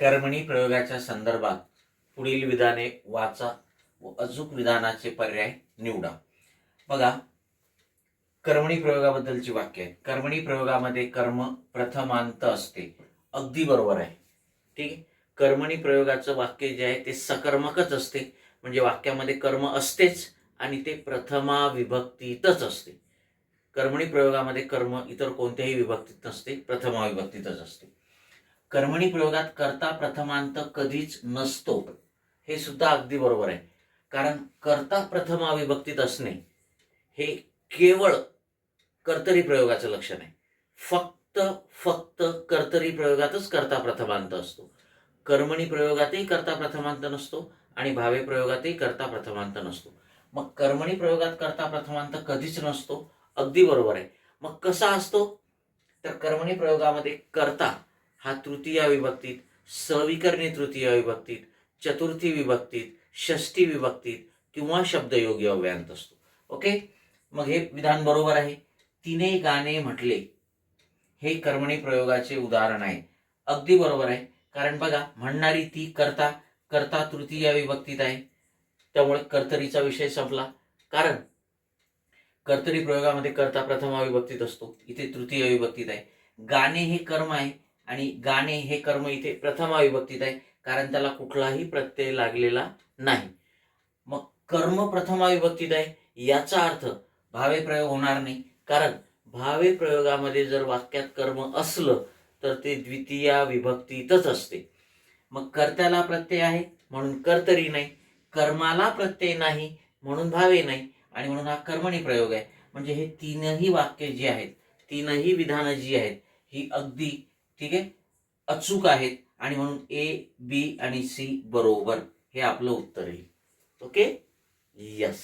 कर्मणी प्रयोगाच्या संदर्भात पुढील विधाने वाचा व अचूक विधानाचे पर्याय निवडा. बघा कर्मणी प्रयोगाबद्दलची वाक्य आहेत. कर्मणी प्रयोगामध्ये कर्म प्रथमांत असते. अगदी बरोबर आहे. ठीक आहे? कर्मणी प्रयोगाचं वाक्य जे आहे ते सकर्मकच असते. म्हणजे वाक्यामध्ये कर्म असतेच आणि ते प्रथमा विभक्तीतच असते. कर्मणी प्रयोगामध्ये कर्म इतर कोणत्याही विभक्तीत नसते प्रथमा विभक्तीतच असते. कर्मणी प्रयोगात कर्ता प्रथमांत कधीच नसतो. हे सुद्धा अगदी बरोबर आहे. कारण कर्ता प्रथमा विभक्तीत असणे हे केवळ कर्तरी प्रयोगाचं लक्षण आहे. फक्त फक्त कर्तरी प्रयोगातच कर्ता प्रथमांत असतो. कर्मणी प्रयोगातही कर्ता प्रथमांत नसतो आणि भावे प्रयोगातही कर्ता प्रथमांत नसतो. मग कर्मणी प्रयोगात कर्ता प्रथमांत कधीच नसतो अगदी बरोबर आहे. मग कसा असतो? तर कर्मणी प्रयोगामध्ये कर्ता हा तृतीय विभक्तीत सविकरणी तृतीय विभक्तीत चतुर्थी विभक्तीत षष्टी विभक्तीत किंवा शब्दयोगी अव्ययांत असतो. ओके मग हे विधान बरोबर आहे. तिने गाणे म्हटले. हे कर्मणी प्रयोगाचे उदाहरण आहे. अगदी बरोबर आहे. कारण बघा म्हणणारी ती करता करता तृतीय विभक्तीत आहे. त्यामुळे कर्तरीचा विषय संपला. कारण कर्तरी प्रयोगामध्ये कर्ता प्रथम अविभक्तीत असतो. इथे तृतीय विभक्तीत आहे. गाणे हे कर्म आहे. आणि गाणे हे कर्म इथे प्रथमा विभक्तीत आहे कारण त्याला कुठलाही प्रत्यय लागलेला नाही. मग कर्म प्रथमा विभक्तीत आहे याचा अर्थ भावे प्रयोग होणार नाही. कारण भावे प्रयोगामध्ये जर वाक्यात कर्म असलं तर ते द्वितीया विभक्तीतच असते. मग कर्त्याला प्रत्यय आहे म्हणून कर्तरी नाही. कर्माला प्रत्यय नाही म्हणून भावे नाही. आणि म्हणून हा कर्मणी प्रयोग आहे. म्हणजे हे तीनही वाक्य जी आहेत तीनही विधानं जी आहेत ही अगदी ठीक आहे? अचूक आहेत. आणि म्हणून ए बी आणि सी बरोबर. हे आपलं उत्तर येईल. Okay yes